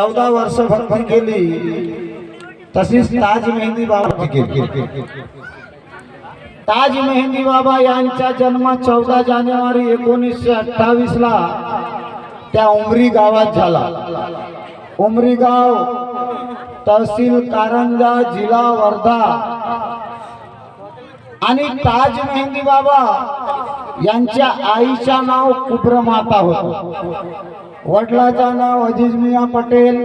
चौदा वर्ष भक्ती केली. तशीच ताज मेहंदी बाबा ताज मेहंदी बाबा यांचा जन्म चौदा जानेवारी एकोणीसशे अठ्ठावीस ला त्या उमरी गावात झाला. उमरी गाव तहसील कारंजा जिल्हा वर्धा. आणि ताज मेहंदी बाबा यांच्या आईच्या नाव कुब्रमाता होत. वडिलाचं नाव अजिज मिया पटेल.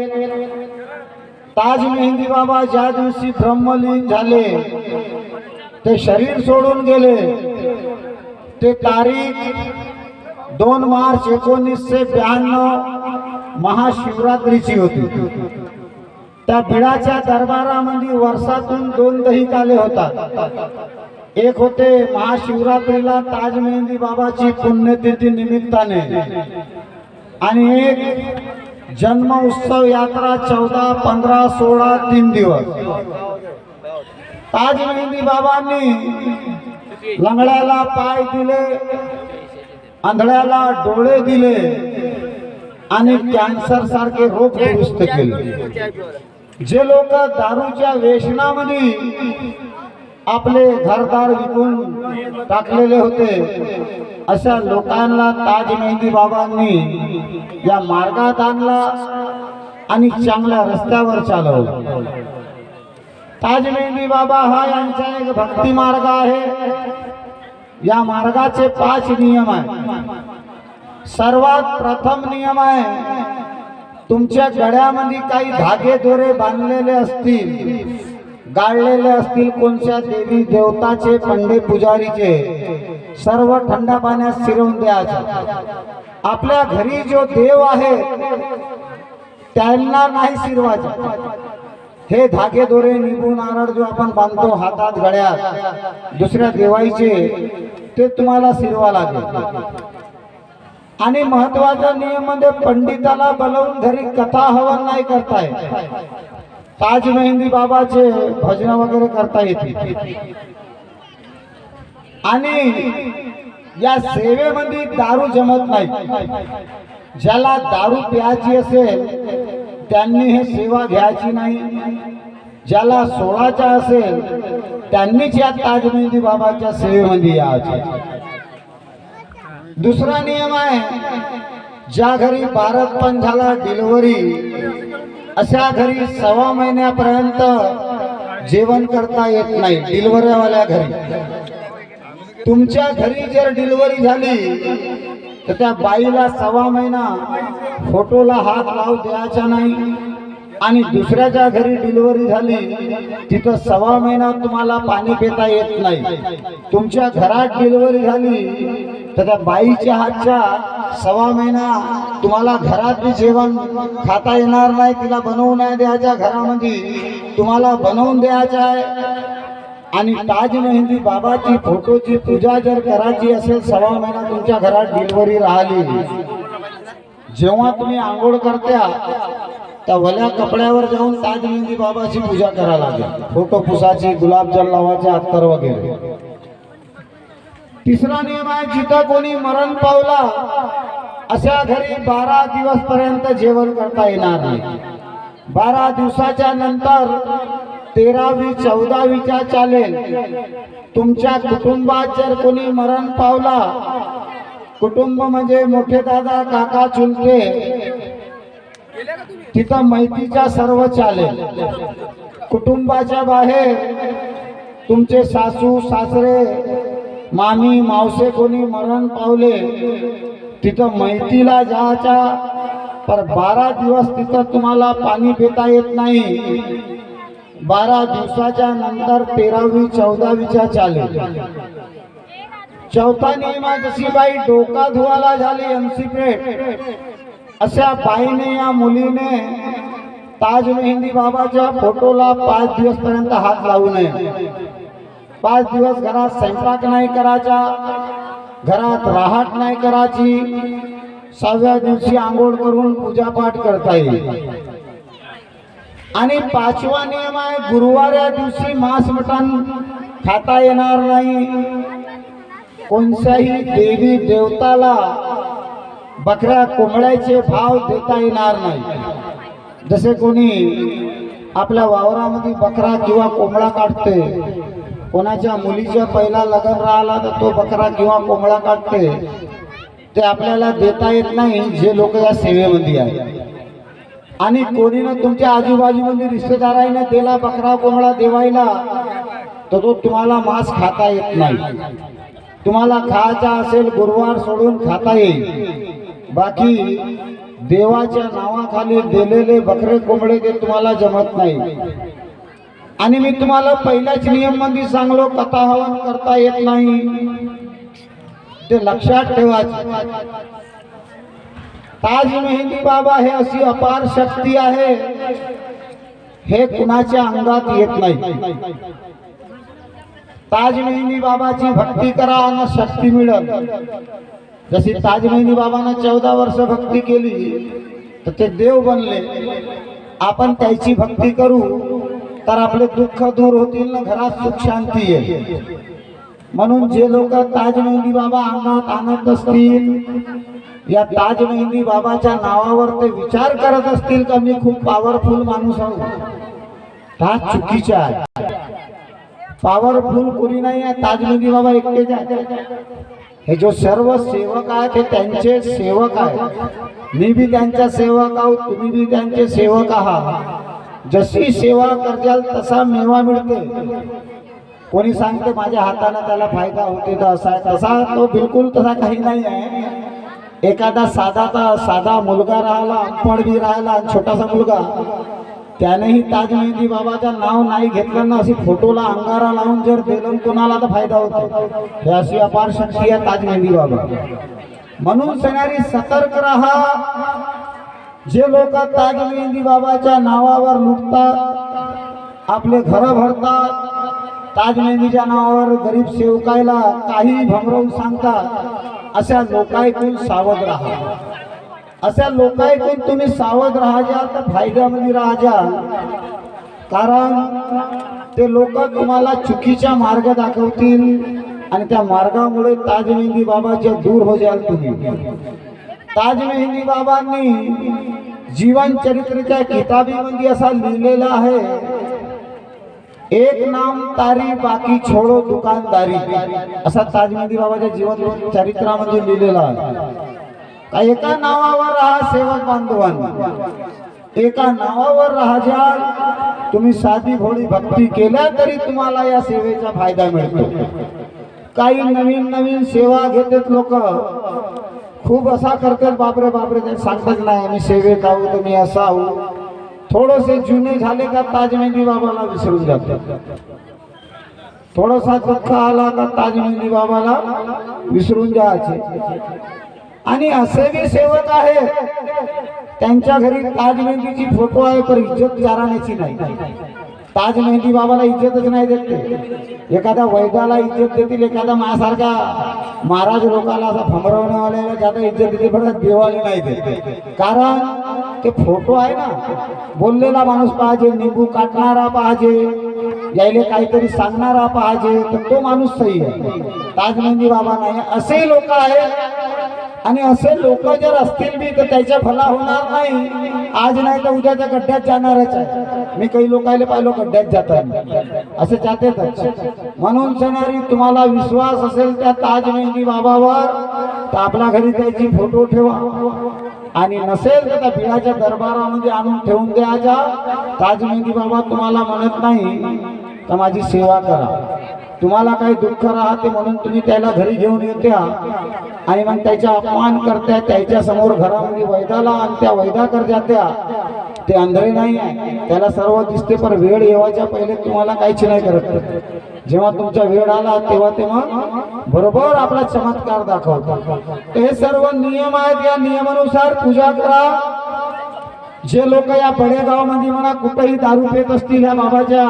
ताज मेहंदी बाबा ज्या दिवशी ब्रह्मलीन झाले ते शरीर सोडून गेले. ते तारीख दोन मार्च एकोणीसशे ब्याण्णव महाशिवरात्रीची होती. त्या बिडाच्या दरबारामध्ये वर्षातून दोन दही आले होतात. एक होते महाशिवरात्रीला ताज मेहंदी बाबाची पुण्यतिथी निमित्ताने. आणि एक जन्म उत्सव यात्रा चौदा पंधरा सोळा तीन दिवस. ताज मेहंदी बाबांनी लंगड्याला पाय दिले आंधळ्याला डोळे दिले आणि कॅन्सर सारखे रोग दुरुस्त केले. जे लोक दारूच्या व्यसनामध्ये आपले घरदार विकून टाकलेले होते. अशा लोकांना ताज मेहंदी बाबांनी या मार्गात आणला आणि चांगल्या रस्त्यावर चालवलं. ताज मेहंदी बाबा हा यांचा एक भक्ती मार्ग आहे. या मार्गाचे पाच नियम आहे सर्वात प्रथम नियम आहे तुमच्या गळ्यामध्ये काही धागे दोरे बांधलेले असतील गाळलेले असतील कोणत्या देवी देवताचे पंडे पुजारीचे सर्व थंड पाण्यात शिरवून द्यायचे. आपल्या घरी जो देव आहे त्यांना नाही शिरवायचे. हे धागे दोरे निघून नारळ जो आपण बांधतो हातात गळ्यात दुसऱ्या देवाईचे ते तुम्हाला शिरवा लागेल. आणि महत्त्वाचा नियम म्हणजे पंडिताला बोलवून घरी कथा हवन नाही करताय ताज मेहंदी बाबाचे भजन वगैरे करता येते. आणि या सेवेमध्ये दारू जमत नाही. ज्याला दारू प्यायची असेल त्यांनी हे सेवा घ्यायची नाही. ज्याला सोळाचा असेल त्यांनीच या ताज मेहंदी बाबाच्या सेवेमध्ये यायचे. दुसरा नियम आहे ज्या घरी भारत पण झाला डिलिव्हरी अशा घरी सव्वा महिन्यापर्यंत जेवण करता येत नाही डिलिव्हरीवाल्या घरी. तुमच्या घरी जर डिलिव्हरी झाली तर त्या बाईला सव्वा महिना फोटोला हात लाव द्यायचा नाही. आणि दुसऱ्याच्या घरी डिलिव्हरी झाली तिथं सव्वा महिना तुम्हाला पाणी पिता येत नाही. तुमच्या घरात डिलिव्हरी झाली तर त्या बाईच्या हातच्या सव्वा महिना तुम्हाला घरात बी जेवण खाता येणार नाही तिला बनवून नाही द्यायच्या घरामध्ये. तुम्हाला बनवून द्यायचं आहे. आणि ताज मेहंदी बाबाची फोटोची पूजा जर करायची असेल सव्वा महिना तुमच्या घरात डिलिव्हरी राहिली. जेव्हा तुम्ही आंघोळ करत्या त्या वल्या कपड्यावर जाऊन ताज मेहंदी बाबाची पूजा करायला लागेल. फोटो पुसाची गुलाबजल लावायचे अत्तर वगैरे. तिसरा नियम आहे जिथं कोणी मरण पावला अशा घरी बारा दिवस पर्यंत जेवण करता येणार नाही. बारा दिवसाच्या नंतर तेरावी चौदावीच्या चालेल. तुमच्या कुटुंबात जर कोणी मरण पावला कुटुंब म्हणजे मोठे दादा काका चुलते तिथं माहितीच्या सर्व चालेल. कुटुंबाच्या बाहेर तुमचे सासू सासरे मामी मावसे कोणी मरण पावले तिथं मैतीला जायच्या पर बारा दिवस तिथं तुम्हाला पाणी पिता येत नाही. बारा दिवसाच्या नंतर तेरावी चौदावीच्या चालेल चौथा नियम जशी बाई डोका धुवाला झाली एमसी पेठ अशा बाईने या मुलीने ताज मेहंदी बाबाच्या फोटोला पाच दिवस पर्यंत हात लावू नये. पाच दिवस घरात स्वयंपाक नाही करायचा घरात राहत नाही करायची सहाव्या दिवशी आंघोळ करून पूजापाठ करता येईल. आणि पाचवा नियम आहे गुरुवार दिवशी मांस मटण खाता येणार नाही. कोणत्याही देवी देवताला बकऱ्या कोंबड्याचे भाव देता येणार नाही. जसे कोणी आपल्या वावरामध्ये बकरा किंवा कोंबडा काढते कोणाच्या मुलीच्या पहिला लग्न राहिला तर तो बकरा किंवा कोंबडा काढते ते आपल्याला देता येत नाही जे लोक या सेवेमध्ये आहे आणि कोणीनं तुमच्या आजूबाजूमध्ये रिश्तेदाराने दिला बकरा कोंबडा देवायला तर तो तुम्हाला मांस खाता येत नाही. तुम्हाला खायचा असेल गुरुवार सोडून खाता येईल. बाकी देवाच्या नावाखाली दिलेले बकरे कोंबडे ते तुम्हाला जमत नाही. आणि मी तुम्हाला पहिल्याच नियममध्ये सांगलो कथा हवन करता येत नाही. ते लक्षात ठेवायचं ताज मेहंदी बाबा हे अशी अपार शक्ती आहे. हे कुणाच्या अंगात येत नाही. ताज मेहंदी बाबाची भक्ती करा आणि शक्ती मिळत. जशी ताज मेहंदी बाबानं चौदा वर्ष भक्ती केली तर ते देव बनले. आपण त्याची भक्ती करू. तर आपले दुःख दूर होतील ना घरात सुख शांती येईल. म्हणून जे लोक ताज मेहंदी बाबा अंगात आणत असतील या ताज मेहंदी बाबाच्या नावावर ते विचार करत असतील का मी खूप पॉवरफुल माणूस आहोत हा चुकीचा आहे. पॉवरफुल कोणी नाही आहे ताज मेहंदी बाबा एकटेच आहे हे जो सर्व सेवक आहेत हे त्यांचे सेवक आहेत. मी बी त्यांचा सेवक आहोत तुम्ही बी त्यांचे सेवक आहात. जशी सेवा करजाल तसा मेवा मिळते. कोणी सांगते माझ्या हाताने त्याला फायदा होते तर असा तसा तो बिलकुल तसा काही नाही आहे. एखादा साधा साधा मुलगा राहिला अनपड बी राहिला आणि छोटासा मुलगा त्यानेही ताज मेहंदी बाबाचं नाव नाही घेतलं ना अशी फोटोला अंगारा लावून जर दिलं कोणाला तर फायदा होतो. हे अशी अपार शक्ती आहे ताज मेहंदी बाबा. म्हणून सगळ्यांनी सतर्क राहा. जे लोक ताज बाबाच्या नावावर लुटतात आपले घर भरतात ताज मेहंदीच्या नावावर गरीब सेवकायला काही भमरवून सांगतात अशा लोकांकडून सावध राहा. अशा लोकांकडून तुम्ही सावध राहाजाल तर फायद्यामध्ये राहाजाल कारण ते लोक तुम्हाला चुकीचा मार्ग दाखवतील आणि त्या मार्गामुळे ताजमेंदी बाबाच्या दूर हो जाल तुम्ही. ताज मेहंदी बाबांनी जीवन चरित्रच्या किताबीमध्ये असा लिहिलेला आहे. एक नाम तारी बाकी छोडो दुकानदारी. असा ताज मेहंदी बाबाच्या जीवन चरित्रामध्ये लिहिलेला आहे. का एका नावावर राहा सेवक बांधवांनी. एका नावावर राहाजाल तुम्ही साधी भोळी भक्ती केल्या तरी तुम्हाला या सेवेचा फायदा मिळतो. काही नवीन नवीन सेवा घेतात लोक. खूप असा करतात बापरे बापरे ते सांगतच नाही आम्ही सेवेत आहो तुम्ही असा आहो थोडसे जुने झाले का ताजमेंदी बाबाला विसरून जातात थोडासा दुःख आला का ताजमेंदी बाबाला विसरून जायचे. आणि असे बी सेवक आहेत त्यांच्या घरी ताज मेहंदीची फोटो आहे पण इज्जत चाराण्याची नाही. ताज मेहंदी बाबाला इज्जतच नाही देते एखाद्या वैद्याला इज्जत देतील एखादा माझ्यासारखा महाराज लोकाला असा फमरवण्यावाल्याला ज्यादा इज्जत देते पण देवाला नाही देत कारण ते फोटो आहे ना बोललेला माणूस पाहिजे निंबू काटणारा पाहिजे. यायले काहीतरी सांगणारा पाहिजे तर तो माणूस सही आहे. ताज मेहंदी बाबा नाही असे लोक आहेत. आणि असे लोक जर असतील बी तर त्याच्या फला होणार नाही. आज नाही तर उद्या त्या गड्ड्यात जाणारच आहे. मी काही लोकायला पाहिलो गड्ड्यात जातात. असे जातेच म्हणून सणारी तुम्हाला विश्वास असेल त्या ताज मेहंदी बाबावर तर आपल्या घरी त्याची फोटो ठेवा. आणि नसेल तर त्या बिळाच्या दरबारामध्ये आणून ठेवून द्यायच्या ताज मेहंदी बाबा तुम्हाला म्हणत नाही. तर माझी सेवा करा. तुम्हाला काही दुःख राहते म्हणून तुम्ही त्याला घरी घेऊन येत्या. आणि मग त्याचा अपमान करताय त्याच्यासमोर घरामध्ये वैदाला आणि त्या वैदा करत्या जात्या. ते अंधरे नाही आहे. त्याला सर्व दिसते पण वेळ येवाच्या पहिले तुम्हाला काहीच नाही करत. जेव्हा तुमचा वेळ आला तेव्हा तेव्हा बरोबर आपला चमत्कार दाखवतो हे सर्व नियम आहेत. या नियमानुसार पूजा करा. जे लोक या बडेगावमध्ये म्हणा कुठेही दारू पेत असतील या बाबाच्या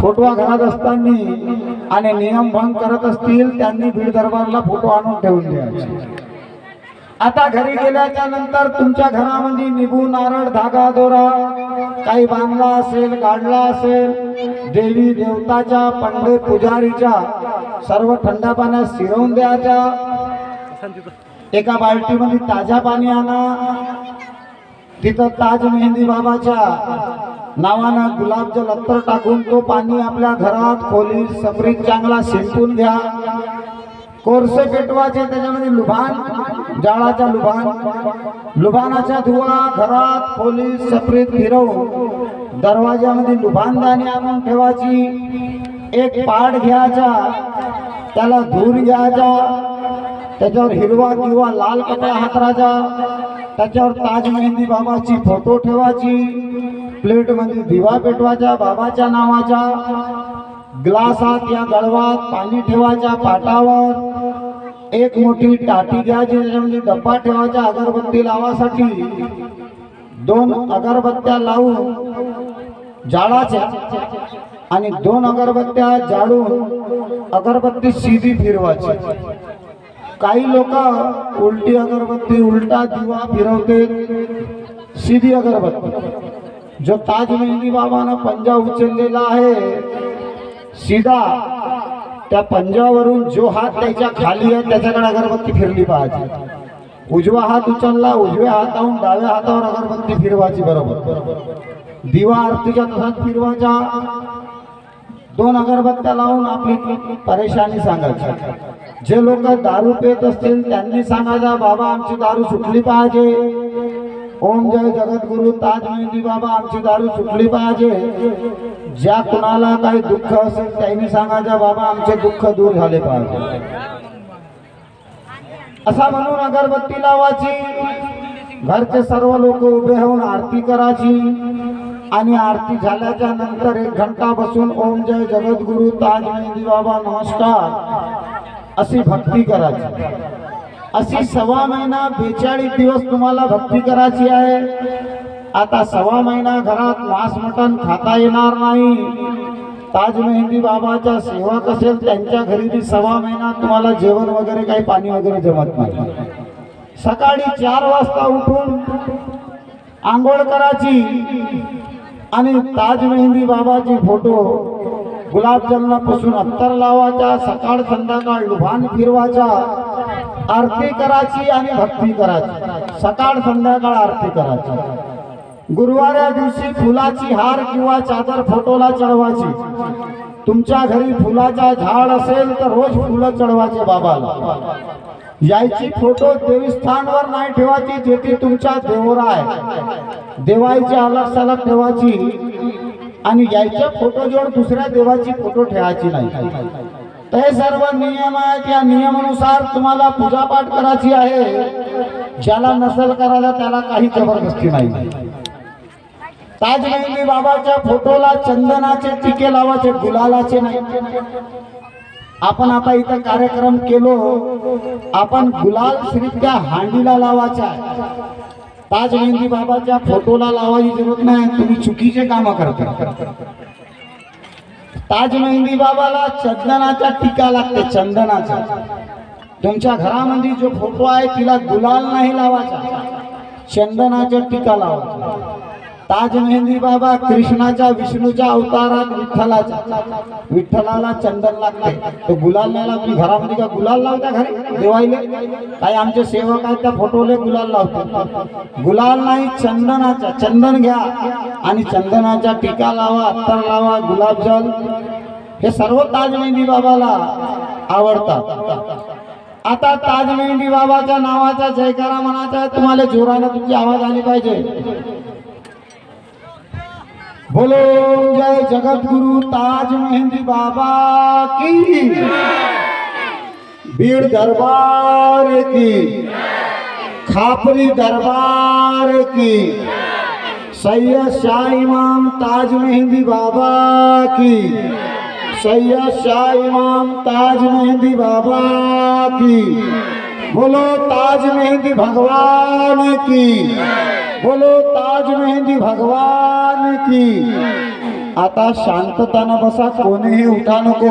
फोटो घरात असताना आणि नियम भंग करत असतील त्यांनी बीड दरबारला फोटो आणून ठेवून द्यायचे. आता घरी गेल्याच्यानंतर तुमच्या घरामध्ये निबू नारळ धागा दोरा काही बांधला असेल काढला असेल देवी देवताच्या पंडे पुजारीच्या सर्व थंड पाण्यात शिरवून द्यायच्या. एका बाल्टीमध्ये ताजा पाणी आणा. तिथं ताज मेहंदी बाबाच्या नावानं गुलाबजल अत्तर टाकून तो पाणी आपल्या घरात खोलीत सफरीत चांगला शिंपून घ्या कोरसे पेटवायचे त्याच्यामध्ये लुभान जाळाचा लुभान. लुभानाचा धुवा घरात खोली सफरीत फिरवून दरवाजामध्ये लुभानदाणी आणून ठेवायची. एक पाड घ्यायचा त्याला धूर घ्यायचा त्याच्यावर हिरवा किंवा लाल कपडा हातराचा त्याच्यावर ताज मेहंदी बाबाची फोटो ठेवायची. प्लेटमध्ये दिवा पेटवायचा बाबाच्या नावाचा. ग्लासात या गळवात पाणी ठेवायच्या पाटावर. एक मोठी टाटी घ्यायची त्याच्यामध्ये डब्बा ठेवायचा अगरबत्ती लावासाठी. दोन अगरबत्त्या लावून जाळाच्या आणि दोन अगरबत्त्या जाळून अगरबत्ती सीधी फिरवायची. काही लोक उलटी अगरबत्ती उलटा दिवा फिरवते सीधी अगरबत्ती. जो ताज मेहंदी बाबानं पंजा उचललेला आहे सीधा त्या पंजावरून जो हात त्याच्याखाली आहे त्याच्याकडे अगरबत्ती फिरली पाहिजे. उजवा हात उचलला उजव्या हाताहून डाव्या हातावर अगरबत्ती फिरवायची बरोबर. दिवा आरतीच्या तसाच फिरवायचा. दोन अगरबत्त्या लावून आपली परेशानी सांगायची. जे लोक दारू पेत असतील त्यांनी सांगायचा बाबा आमची दारू सुटली पाहिजे. ओम जय जगद्गुरु ताज मेहंदी बाबा आमची दारू सुटली पाहिजे. ज्या कुणाला काही दुःख असेल त्यांनी सांगायचा बाबा आमचे दुःख दूर झाले पाहिजे. असा म्हणून अगरबत्ती लावायची घरचे सर्व लोक उभे होऊन आरती करायची आणि आरती झाल्याच्यानंतर एक घंटा बसून ओम जय जगद्गुरु ताज मेहंदी बाबा नमस्कार. अशी भक्ती करायची. अशी सव्वा महिना बेचाळीस दिवस तुम्हाला भक्ती करायची आहे. आता सव्वा महिना घरात मांस मटण खाता येणार नाही. ताज मेहंदी बाबाच्या सेवक असेल त्यांच्या घरी बी सव्वा महिना तुम्हाला जेवण वगैरे काही पाणी वगैरे जमत नाही. सकाळी चार वाजता उठून आंघोळ करायची आणि ताज मेहंदी बाबाची फोटो गुलाबजलनापासून अत्तर लावायचा सकाळ संध्याकाळ लुभान फिरवायचा आरती करायची आणि भक्ती करायची. सकाळ संध्याकाळ आरती करायची. गुरुवाऱ्या दिवशी फुलाची हार किंवा चादर फोटोला चढवायची. तुमच्या घरी फुलाचा झाड असेल तर रोज फुलं चढवायचे बाबाला. यायची फोटो देवस्थानवर नाही ठेवायची जेथे तुमच्या देवरा आहे. देवायची अलग सलग ठेवायची. आणि यायच्या फोटो जोड दुसऱ्या देवाची फोटो ठेवायची नाही. ते सर्व नियम आहेत. या नियमानुसार तुम्हाला पूजापाठ करायची आहे. ज्याला नसल करायला त्याला काही जबरदस्ती नाही. ताज बाबाच्या फोटोला चंदनाचे टिके लावायचे गुलालाचे नाही. आपण आता इथं कार्यक्रम केलो. आपण गुलाल श्री त्या हांडीला लावायचा आहे. ताज मेहंदी बाबाच्या फोटोला लावायची जरूरत नाही तुम्ही चुकीचे काम करता. ताज मेहंदी बाबाला चंदनाचा टीका लागते चंदनाचा तुमच्या घरामध्ये जो फोटो आहे तिला गुलाल नाही लावायचा. चंदनाचा टीका लावायचा ताज मेहंदी बाबा कृष्णाच्या विष्णूच्या अवतारात विठ्ठलाचा. विठ्ठलाला चंदन लागते तो गुलाल नाही लावत घरामध्ये का गुलाल लावता घरी? देवाईले? काही आमचे सेवक आहेत त्या फोटोले गुलाल लावतात गुलाल नाही चंदनाचा. चंदन घ्या. आणि चंदनाचा टीका लावा अत्तर लावा गुलाबजल हे सर्व ताज मेहंदी बाबाला आवडतात. आता ताज मेहंदी बाबाच्या नावाचा जयकारा म्हणायचा तुम्हाला जोरानं तुमची आवाज आली पाहिजे. बोलो जय जगत गुरु ताज मेहंदी बाबा की। बीड़ दरबार की। खापरी दरबार की। सैयद शाह इमाम ताज मेहंदी बाबा की। सैयद शाह इमाम ताज मेहंदी बाबा की। बोलो ताज मेहंदी भगवान की। बोलो ताज मेहंदी भगवान की. आता शांततानं बसा कोणीही उठा नको.